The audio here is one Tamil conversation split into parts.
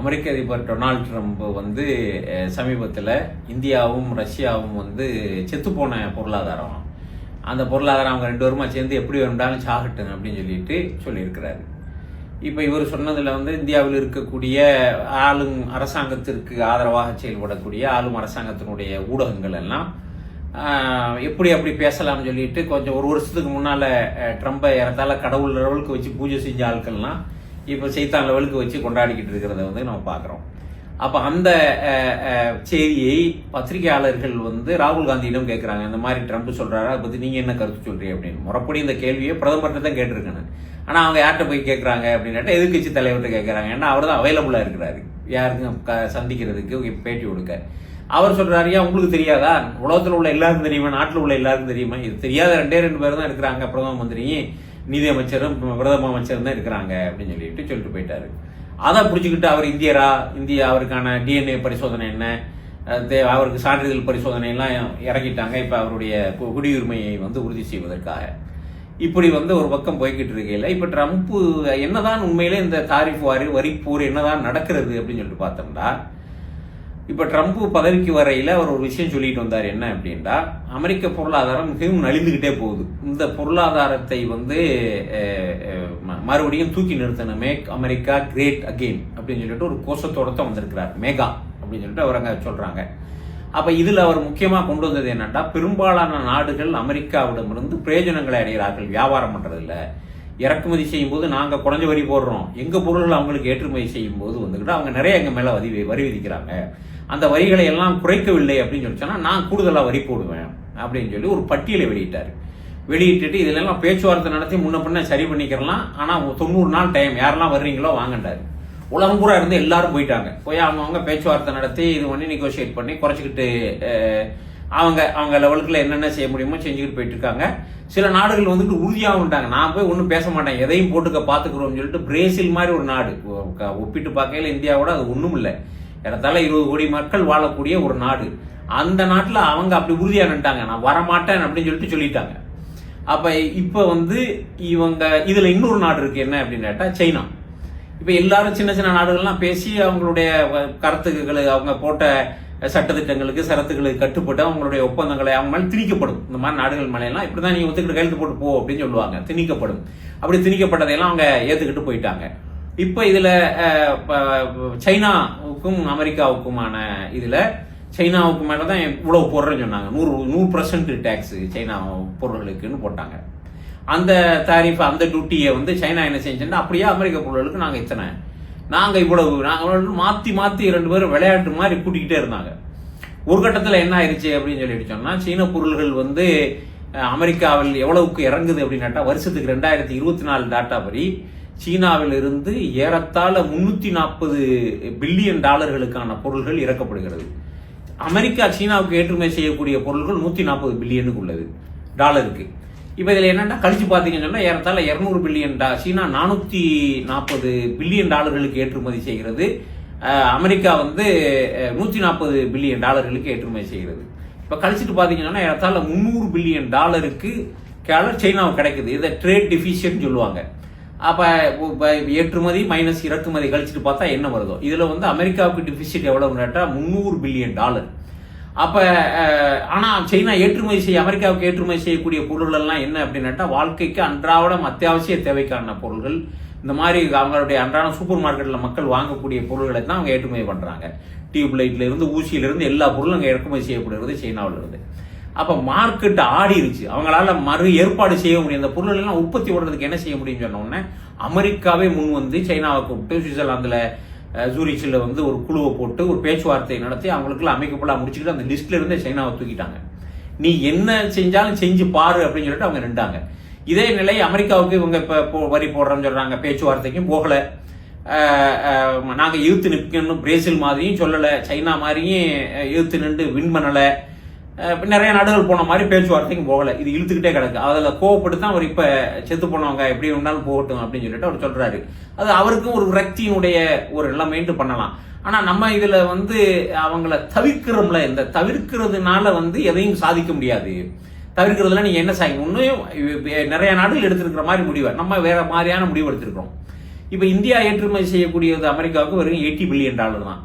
அமெரிக்க அதிபர் டொனால்ட் ட்ரம்ப் வந்து சமீபத்தில் இந்தியாவும் ரஷ்யாவும் வந்து செத்துப்போன பொருளாதாரம். அந்த பொருளாதாரம் அவங்க ரெண்டு வருமா சேர்ந்து எப்படி வேண்டாலும் சாகட்டும் அப்படின்னு சொல்லிட்டு சொல்லியிருக்கிறாரு. இப்போ இவர் சொன்னதில் வந்து இந்தியாவில் இருக்கக்கூடிய ஆளும் அரசாங்கத்திற்கு ஆதரவாக செயல்படக்கூடிய ஆளும் அரசாங்கத்தினுடைய ஊடகங்கள் எல்லாம் எப்படி அப்படி பேசலாம்னு சொல்லிட்டு கொஞ்சம் ஒரு வருஷத்துக்கு முன்னால் ட்ரம்பை இறந்தால கடவுள் லெவலுக்கு வச்சு பூஜை செஞ்ச ஆட்கள்லாம் இப்போ செய்தான் லெவலுக்கு வச்சு கொண்டாடிக்கிட்டு இருக்கிறத வந்து நம்ம பார்க்குறோம். அப்போ அந்த செய்தியை பத்திரிகையாளர்கள் வந்து ராகுல் காந்தியிடம் கேட்குறாங்க இந்த மாதிரி ட்ரம்ப் சொல்கிறாரு அதை பற்றி நீங்கள் என்ன கருத்து சொல்கிறீங்க அப்படின்னு. முறப்படி இந்த கேள்வியை பிரதமர்கிட்ட தான் கேட்டிருக்கேன் ஆனால் அவங்க யார்கிட்ட போய் கேட்குறாங்க அப்படின்னாட்ட எதிர்கட்சி எதிர்க்கட்சி தலைவர்கிட்ட கேட்குறாங்க ஏன்னா அவர் தான் அவைலபிளாக இருக்கிறாரு. யாருக்கும் க சந்திக்கிறதுக்கு பேட்டி கொடுக்க. அவர் சொல்கிறாரு ஏன் உங்களுக்கு தெரியாதா? உலகத்தில் உள்ள எல்லாருக்கும் தெரியுமா? நாட்டில் உள்ள எல்லாருக்கும் தெரியுமா? இது தெரியாத ரெண்டே ரெண்டு பேர் தான் இருக்கிறாங்க பிரதம மந்திரியும் நிதி அமைச்சரும் பிரதம அமைச்சரும் தான் இருக்கிறாங்க அப்படின்னு சொல்லிட்டு சொல்லிட்டு போயிட்டாரு. அதை பிடிச்சிக்கிட்டு அவர் இந்தியரா இந்தியா அவருக்கான டிஎன்ஏ பரிசோதனை என்ன தே- அவருக்கு சான்றிதழ் பரிசோதனையெல்லாம் இறங்கிட்டாங்க இறக்கிட்டாங்க. இப்போ அவருடைய கு- குடியுரிமையை வந்து உறுதி செய்வதற்காக. இப்படி வந்து ஒரு பக்கம் போய்கிட்டு இருக்கையில் இப்போ ட்ரம்ப்பு என்னதான் உண்மையிலே இந்த தாரிஃப் வாரி வரிப்போர் என்னதான் நடக்கிறது அப்படின்னு சொல்லிட்டு பார்த்தோம்னா இப்போ ட்ரம்ப் பதவிக்கு வரையில் அவர் ஒரு விஷயம் சொல்லிட்டு வந்தார். என்ன அப்படின்னா அமெரிக்க பொருளாதாரம் மிகவும் நலிந்துக்கிட்டே போகுது. இந்த பொருளாதாரத்தை வந்து ம- மறுபடியும் தூக்கி நிறுத்தணும் மேக் அமெரிக்கா கிரேட் அகெயின் அப்படின்னு சொல்லிட்டு ஒரு கோஷத்தோட தான் வந்திருக்கிறார். மேகா அப்படின்னு சொல்லிட்டு அவர் அங்கே சொல்கிறாங்க அப்போ இதில் அவர் முக்கியமாக கொண்டு வந்தது என்னன்னா பெரும்பாலான நாடுகள் அமெரிக்காவிடமிருந்து பிரயோஜனங்களை அடைகிறார்கள். வியாபாரம் பண்ணுறதில்ல இறக்குமதி செய்யும்போது நாங்கள் குறைஞ்ச வரி போடுறோம். எங்கள் பொருள்கள் அவங்களுக்கு ஏற்றுமதி செய்யும்போது வந்துக்கிட்டு அவங்க நிறைய எங்கள் மேலே வரி வரி விதிக்கிறாங்க. அந்த வரிகளை எல்லாம் குறைக்கவில்லை அப்படின்னு சொல்லி நான் கூடுதலாக வரி போடுவேன் அப்படின்னு சொல்லி ஒரு பட்டியலை வெளியிட்டார். வெளியிட்டுட்டு இதிலெல்லாம் பேச்சுவார்த்தை நடத்தி முன்ன பின்ன சரி பண்ணிக்கிறலாம். ஆனால் தொண்ணூறு நாள் டைம் யாரெல்லாம் வர்றீங்களோ வாங்கண்டாரு உலகம் பூரா இருந்து எல்லாரும் போயிட்டாங்க. போய் அவங்க அவங்க பேச்சுவார்த்தை நடத்தி இது பண்ணி நெகோசியேட் பண்ணி குறைச்சிக்கிட்டு அவங்க அவங்க லெவலுக்குள்ள என்னென்ன செய்ய முடியுமோ செஞ்சுக்கிட்டு போயிட்டு இருக்காங்க சில நாடுகள் வந்துட்டு உறுதியாக வந்துட்டாங்க. நான் போய் ஒன்றும் பேச மாட்டேன். எதையும் போட்டுக்க பார்த்துக்கிறோம்னு சொல்லிட்டு பிரேசில் மாதிரி ஒரு நாடு. ஒப்பிட்டு பார்க்கையில இந்தியாவோட அது ஒன்றும் இல்லை. ஏறத்தாழ இருபது கோடி மக்கள் வாழக்கூடிய ஒரு நாடு. அந்த நாட்டில் அவங்க அப்படி உறுதியாக நின்ட்டாங்க நான் வரமாட்டேன் அப்படின்னு சொல்லிட்டு சொல்லிட்டாங்க. அப்போ இப்போ வந்து இவங்க இதில் இன்னொரு நாடு இருக்கு என்ன அப்படின்னு கேட்டால் சைனா. இப்போ எல்லாரும் சின்ன சின்ன நாடுகள்லாம் பேசி அவங்களுடைய கருத்துக்களை அவங்க போட்ட சட்டத்திட்டங்களுக்கு சரத்துகளுக்கு கட்டுப்பட்டு அவங்களுடைய ஒப்பந்தங்களை அவங்க மேலே திணிக்கப்படும். இந்த மாதிரி நாடுகள் மேலையெல்லாம் இப்படிதான் நீங்கள் ஒத்துக்கிட்டு கையெழுத்து போட்டு போ அப்படின்னு சொல்லுவாங்க. திணிக்கப்படும். அப்படி திணிக்கப்பட்டதையெல்லாம் அவங்க ஏற்றுக்கிட்டு போயிட்டாங்க. இப்போ இதில் சைனாவுக்கும் அமெரிக்காவுக்குமான இதில் சைனாவுக்கு மேலே தான் இவ்வளோ போடுறேன்னு சொன்னாங்க. நூறு நூறு பர்சன்ட் டேக்ஸு சைனா பொருள்களுக்குன்னு போட்டாங்க. அந்த தாரிஃப் அந்த டியூட்டியை வந்து சைனா என்ன செஞ்சோன்னா அப்படியே அமெரிக்க பொருள்களுக்கு நாங்கள் இத்தனை. நாங்கள் இவ்வளவு நாங்கள் மாற்றி மாற்றி ரெண்டு பேரும் விளையாட்டு மாதிரி கூட்டிக்கிட்டே இருந்தாங்க. ஒரு கட்டத்தில் என்ன ஆயிடுச்சு அப்படின்னு சொல்லிட்டு சொன்னால் சீன பொருள்கள் வந்து அமெரிக்காவில் எவ்வளவுக்கு இறங்குது அப்படின்னு கேட்டால் வருஷத்துக்கு ரெண்டாயிரத்தி இருபத்தி நாலு டாட்டா படி சீனாவில் இருந்து ஏறத்தாழ முன்னூற்றி நாற்பது பில்லியன் டாலர்களுக்கான பொருள்கள் இறக்கப்படுகிறது. அமெரிக்கா சீனாவுக்கு ஏற்றுமதி செய்யக்கூடிய பொருள்கள் நூற்றி நாற்பது பில்லியனுக்கு உள்ளது டாலருக்கு. இப்போ இதில் என்னென்னா கழிச்சு பார்த்தீங்கன்னு சொன்னால் ஏறத்தாழ இரநூறு பில்லியன் டா சீனா நானூற்றி நாற்பது பில்லியன் டாலர்களுக்கு ஏற்றுமதி செய்கிறது. அமெரிக்கா வந்து நூற்றி நாற்பது பில்லியன் டாலர்களுக்கு ஏற்றுமதி செய்கிறது. இப்போ கழிச்சிட்டு பார்த்தீங்கன்னா ஏறத்தாழ முந்நூறு பில்லியன் டாலருக்கு கேல சைனாவை கிடைக்குது. இதை ட்ரேட் டிஃபிஷியன் சொல்லுவாங்க. அப்போ ஏற்றுமதி மைனஸ் இறக்குமதி கழிச்சிட்டு பார்த்தா என்ன வருதோ? இதில் வந்து அமெரிக்காவுக்கு டிஃபிசிட் எவ்வளோன்னு கேட்டால் முந்நூறு பில்லியன் டாலர். அப்போ ஆனால் சைனா ஏற்றுமதி செய்ய அமெரிக்காவுக்கு ஏற்றுமதி செய்யக்கூடிய பொருள்கள் எல்லாம் என்ன அப்படின்னாட்டா வாழ்க்கைக்கு அன்றாடம் அத்தியாவசிய தேவைக்கான பொருள்கள். இந்த மாதிரி அவங்களுடைய அன்றாட சூப்பர் மார்க்கெட்டில் மக்கள் வாங்கக்கூடிய பொருள்களை தான் அவங்க ஏற்றுமதி பண்ணுறாங்க டியூப் இருந்து ஊசியில இருந்து எல்லா பொருளும் அங்கே இறக்குமதி செய்யப்படுகிறது சைனாவில் இருந்து அப்போ மார்க்கெட் ஆடிருச்சு. அவங்களால மறு ஏற்பாடு செய்ய முடியும். அந்த பொருள் எல்லாம் உற்பத்தி ஓடுறதுக்கு என்ன செய்ய முடியும்னு சொன்னோன்னே அமெரிக்காவே முன் வந்து சைனாவை கூப்பிட்டு சுவிட்சர்லாந்தில் ஜூரிச்சில் வந்து ஒரு குழுவை போட்டு ஒரு பேச்சுவார்த்தை நடத்தி அவங்களுக்குலாம் அமைக்கப்படலாம் முடிச்சுக்கிட்டு அந்த லிஸ்ட்ல இருந்து சைனாவை தூக்கிட்டாங்க. நீ என்ன செஞ்சாலும் செஞ்சு பாரு அப்படின்னு சொல்லிட்டு அவங்க நின்றாங்க. இதே நிலை அமெரிக்காவுக்கு இவங்க இப்போ வரி போடுறோம்னு சொல்கிறாங்க பேச்சுவார்த்தைக்கும் போகலை. நாங்கள் இழுத்து நிற்கணும் பிரேசில் மாதிரியும் சொல்லலை சைனா மாதிரியும் இழுத்து நின்று வின் பண்ணலை. நிறைய நாடுகள் போன மாதிரி பேச்சுவார்த்தைக்கு போகலை. இது இழுத்துக்கிட்டே கிடக்கு. அதில் கோவப்பட்டு தான் அவர் இப்போ செத்து போனவங்க எப்படி வேணாலும் போகட்டும் அப்படின்னு சொல்லிட்டு அவர் சொல்கிறாரு அது அவருக்கும் ஒரு விரக்தியினுடைய ஒரு எல்லாம் பண்ணலாம். ஆனால் நம்ம இதில் வந்து அவங்கள தவிர்க்கிறோம்ல. இந்த தவிர்க்கிறதுனால வந்து எதையும் சாதிக்க முடியாது. தவிர்க்கிறதுல நீங்கள் என்ன சாய் ஒன்றும் நிறைய நாடுகள் எடுத்திருக்கிற மாதிரி முடிவை. நம்ம வேற மாதிரியான முடிவு எடுத்திருக்கிறோம். இப்போ இந்தியா ஏற்றுமதி செய்யக்கூடியது அமெரிக்காவுக்கு வெறும் எயிட்டி பில்லியன் டாலர் தான்.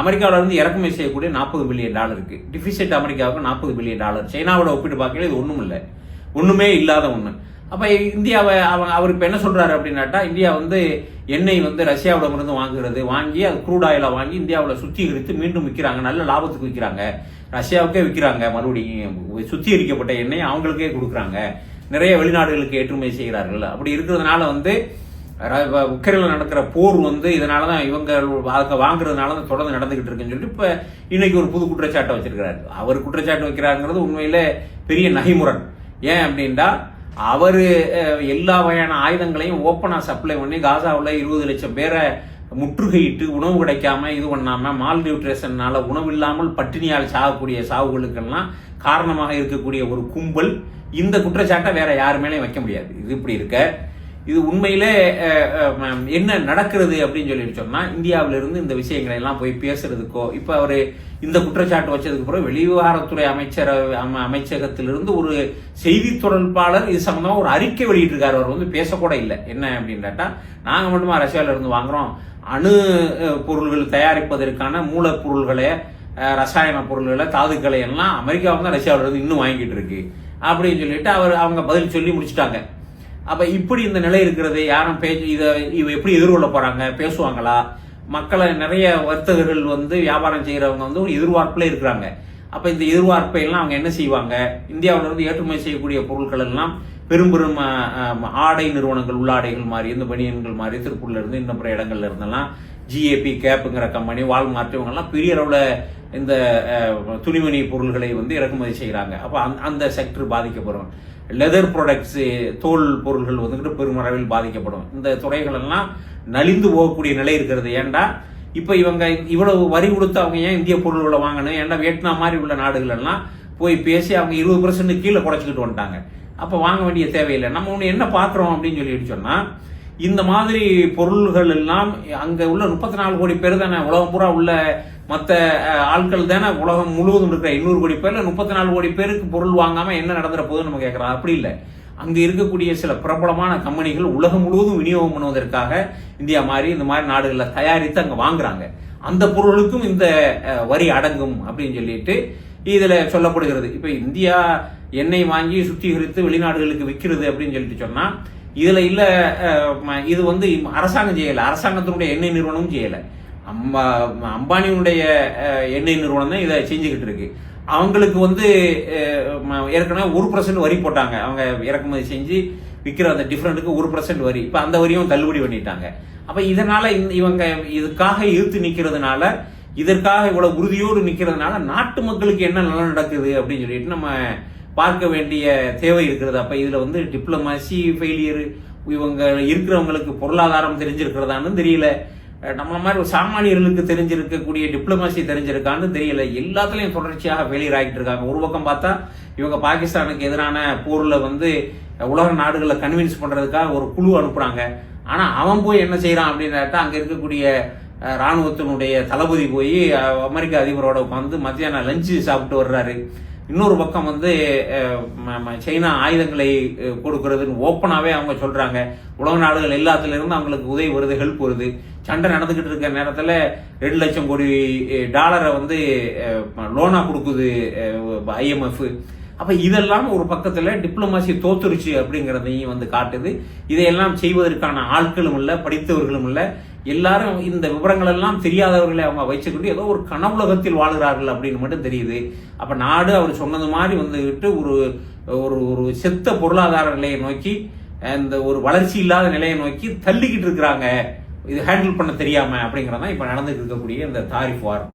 அமெரிக்காவில் இருந்து இறக்குமதி செய்யக்கூடிய நாற்பது பில்லியன் டாலருக்கு டிஃபிசிட் அமெரிக்காவுக்கு நாற்பது பில்லியன் டாலர். சைனாவோட ஒப்பிட்டு பார்க்கல இது ஒன்றும் இல்லை. ஒன்றுமே இல்லாத ஒன்று அப்போ இந்தியாவை அவங்க அவர் இப்போ என்ன சொல்கிறாரு அப்படின்னாட்டா இந்தியா வந்து எண்ணெய் வந்து ரஷ்யாவிடம் இருந்து வாங்குறது வாங்கி அது குரூட் ஆயிலை வாங்கி இந்தியாவில் சுத்திகரித்து மீண்டும் விற்கிறாங்க நல்ல லாபத்துக்கு விற்கிறாங்க ரஷ்யாவுக்கே விற்கிறாங்க மறுபடியும் சுத்திகரிக்கப்பட்ட எண்ணெய் அவங்களுக்கே கொடுக்குறாங்க. நிறைய வெளிநாடுகளுக்கு ஏற்றுமதி செய்கிறார்கள். அப்படி இருக்கிறதுனால வந்து ர- வ- நடக்கிற போர் வந்து இதனால தான் இவங்க அதை வாங்குறதுனால தான் தொடர்ந்து நடந்துகிட்டு இருக்குன்னு சொல்லிட்டு இப்போ இன்னைக்கு ஒரு புது குற்றச்சாட்டை வச்சிருக்கிறாரு. அவர் குற்றச்சாட்டு வைக்கிறாங்கிறது உண்மையில பெரிய நகைமுரண். ஏன் அப்படின்னா அவர் எல்லா வகையான ஆயுதங்களையும் ஓப்பனாக சப்ளை பண்ணி காசாவில் இருபது லட்சம் பேரை முற்றுகையிட்டு உணவு கிடைக்காம இது பண்ணாமல் மால் நியூட்ரேஷனால் உணவு இல்லாமல் பட்டினியால் சாகக்கூடிய சாவுகளுக்கெல்லாம் காரணமாக இருக்கக்கூடிய ஒரு கும்பல் இந்த குற்றச்சாட்டை வேற யார் மேலேயும் வைக்க முடியாது. இது இப்படி இருக்க. இது உண்மையிலே என்ன நடக்கிறது அப்படின்னு சொல்லிட்டு சொன்னால் இந்தியாவிலிருந்து இந்த விஷயங்களை எல்லாம் போய் பேசுறதுக்கோ இப்போ அவர் இந்த குற்றச்சாட்டு வச்சதுக்கு பிறகு வெளிவிவகாரத்துறை அமைச்சர் அமைச்சகத்திலிருந்து ஒரு செய்தி தொடர்பாளர் இது சம்மந்தமாக ஒரு அறிக்கை வெளியிட்டிருக்காரு அவர் வந்து பேசக்கூட இல்லை. என்ன அப்படின்னு நாங்கள் நாங்க மட்டுமா ரஷ்யாவிலிருந்து வாங்குறோம். அணு பொருள்கள் தயாரிப்பதற்கான மூலப்பொருள்களை ரசாயன பொருள்களை தாதுக்களை எல்லாம் அமெரிக்காவும் தான் ரஷ்யாவிலிருந்து இன்னும் வாங்கிட்டு இருக்கு. அப்படின்னு சொல்லிட்டு அவர் அவங்க பதில் சொல்லி முடிச்சுட்டாங்க. அப்போ இப்படி இந்த நிலை இருக்கிறது யாரும் பேச்சு இதை இவ எப்படி எதிர்கொள்ள போறாங்க பேசுவாங்களா? மக்களை நிறைய வர்த்தகர்கள் வந்து வியாபாரம் செய்கிறவங்க வந்து ஒரு எதிர்பார்ப்புல இருக்கிறாங்க. அப்போ இந்த எதிர்பார்ப்பை எல்லாம் அவங்க என்ன செய்வாங்க? இந்தியாவில் இருந்து ஏற்றுமதி செய்யக்கூடிய பொருட்கள் எல்லாம் பெரும் பெரும் ஆடை நிறுவனங்கள் உள்ளாடைகள் மாதிரி இந்த பனியன்கள் மாதிரி திருப்பூர்ல இருந்து இன்னும் பிற இடங்கள்ல இருந்தெல்லாம் ஜிஏபி கேப்புங்கிற கம்பெனி வால்மார்ட் இவங்கெல்லாம் பெரிய அளவில் இந்த துணிமணி பொருள்களை வந்து இறக்குமதி செய்கிறாங்க அப்போ அந்த அந்த செக்டர் பாதிக்கப்படும் லெதர் ப்ராடக்ட்ஸ் தோல் பொருள்கள் வந்துட்டு பெருமளவில் பாதிக்கப்படும். இந்த துறைகள் எல்லாம் நலிந்து போகக்கூடிய நிலை இருக்கிறது. ஏன்டா இப்போ இவங்க இவ்வளவு வரி கொடுத்து அவங்க ஏன் இந்திய பொருள்களை வாங்கணும்? ஏன்னா வியட்நாம் மாதிரி உள்ள நாடுகள் எல்லாம் போய் பேசி அவங்க இருபது பர்சன்ட் கீழே குறைச்சிக்கிட்டு வந்துட்டாங்க. அப்போ வாங்க வேண்டிய தேவையில்லை. நம்ம ஒன்று என்ன பார்க்குறோம் அப்படின்னு சொல்லிட்டு சொன்னால் இந்த மாதிரி பொருள்கள் எல்லாம் அங்கே உள்ள முப்பத்தி நாலு கோடி பேர் தானே உலகம் பூரா உள்ள மற்ற ஆட்கள் தானே உலகம் முழுவதும் இருக்கிற எண்ணூறு கோடி பேர்ல முப்பத்தி நாலு கோடி பேருக்கு பொருள் வாங்காம என்ன நடந்துற போகுதுன்னு நம்ம கேட்கறோம் அப்படி இல்லை. அங்க இருக்கக்கூடிய சில பிரபலமான கம்பெனிகள் உலகம் முழுவதும் விநியோகம் பண்ணுவதற்காக இந்தியா மாதிரி இந்த மாதிரி நாடுகளில் தயாரித்து அங்க வாங்குறாங்க. அந்த பொருளுக்கும் இந்த வரி அடங்கும் அப்படின்னு சொல்லிட்டு இதுல சொல்லப்படுகிறது. இப்ப இந்தியா எண்ணெய் வாங்கி சுத்திகரித்து வெளிநாடுகளுக்கு விற்கிறது அப்படின்னு சொல்லிட்டு சொன்னா இதுல இல்ல இது வந்து அரசாங்கம் செய்யல. அரசாங்கத்தினுடைய எண்ணெய் நிறுவனமும் செய்யலை. அம்பா அம்பானியினுடைய எண்ணெய் நிறுவனம் தான் இதை செஞ்சுக்கிட்டு இருக்கு. அவங்களுக்கு வந்து ஏற்கனவே ஒரு பர்சன்ட் வரி போட்டாங்க. அவங்க இறக்குமதி செஞ்சு விற்கிற அந்த டிஃப்ரெண்ட்டுக்கு ஒரு பர்சன்ட் வரி. இப்போ அந்த வரியும் தள்ளுபடி பண்ணிட்டாங்க. அப்போ இதனால இவங்க இதுக்காக இழுத்து நிற்கிறதுனால இதற்காக இவ்வளோ உறுதியோடு நிற்கிறதுனால நாட்டு மக்களுக்கு என்ன நல்லா நடக்குது அப்படின்னு சொல்லிட்டு நம்ம பார்க்க வேண்டிய தேவை இருக்கிறது. அப்போ இதில் வந்து டிப்ளமசி ஃபெயிலியர் இவங்க இருக்கிறவங்களுக்கு பொருளாதாரம் தெரிஞ்சிருக்கிறதான்னு தெரியல. நம்மள மாதிரி ஒரு சாமானியர்களுக்கு தெரிஞ்சிருக்கக்கூடிய டிப்ளமசி தெரிஞ்சிருக்கான்னு தெரியல. எல்லாத்துலேயும் தொடர்ச்சியாக ஃபெயிலியர் ஆகிட்டு இருக்காங்க. ஒரு பக்கம் பார்த்தா இவங்க பாகிஸ்தானுக்கு எதிரான போரில் வந்து உலக நாடுகளை கன்வின்ஸ் பண்ணுறதுக்காக ஒரு குழு அனுப்புகிறாங்க ஆனால் அவன் போய் என்ன செய்யறான் அப்படின்னாட்டா அங்கே இருக்கக்கூடிய இராணுவத்தினுடைய ராணுவத்தினுடைய தளபதி போய் அமெரிக்க அதிபரோட உட்காந்து மத்தியானம் லஞ்சு சாப்பிட்டு வர்றாரு. இன்னொரு பக்கம் வந்து சைனா ஆயுதங்களை கொடுக்கறதுன்னு ஓப்பனாகவே அவங்க சொல்கிறாங்க உலக நாடுகள் எல்லாத்துலேருந்து அவங்களுக்கு உதவி வருது ஹெல்ப் வருது. சண்டை நடந்துக்கிட்டு இருக்க நேரத்தில் ரெண்டு லட்சம் கோடி டாலரை வந்து லோனாக கொடுக்குது ஐஎம்எஃப் அப்போ இதெல்லாம் ஒரு பக்கத்தில் டிப்ளமாசி தோத்துருச்சு அப்படிங்கிறதையும் வந்து காட்டுது. இதையெல்லாம் செய்வதற்கான ஆட்களும் இல்லை படித்தவர்களும் இல்லை. எல்லாரும் இந்த விவரங்கள் எல்லாம் தெரியாதவர்களை அவங்க வச்சுக்கிட்டு ஏதோ ஒரு கனவுலகத்தில் வாழ்கிறார்கள் அப்படின்னு மட்டும் தெரியுது. அப்போ நாடு அவர் சொன்னது மாதிரி வந்துக்கிட்டு ஒரு ஒரு ஒரு செத்த பொருளாதார நிலையை நோக்கி இந்த ஒரு வளர்ச்சி இல்லாத நிலையை நோக்கி தள்ளிக்கிட்டு இருக்கிறாங்க. இது ஹேண்டில் பண்ண தெரியாமல் அப்படிங்கிறதான் இப்போ நடந்துட்டு இருக்கக்கூடிய இந்த தாரிஃப் வாரம்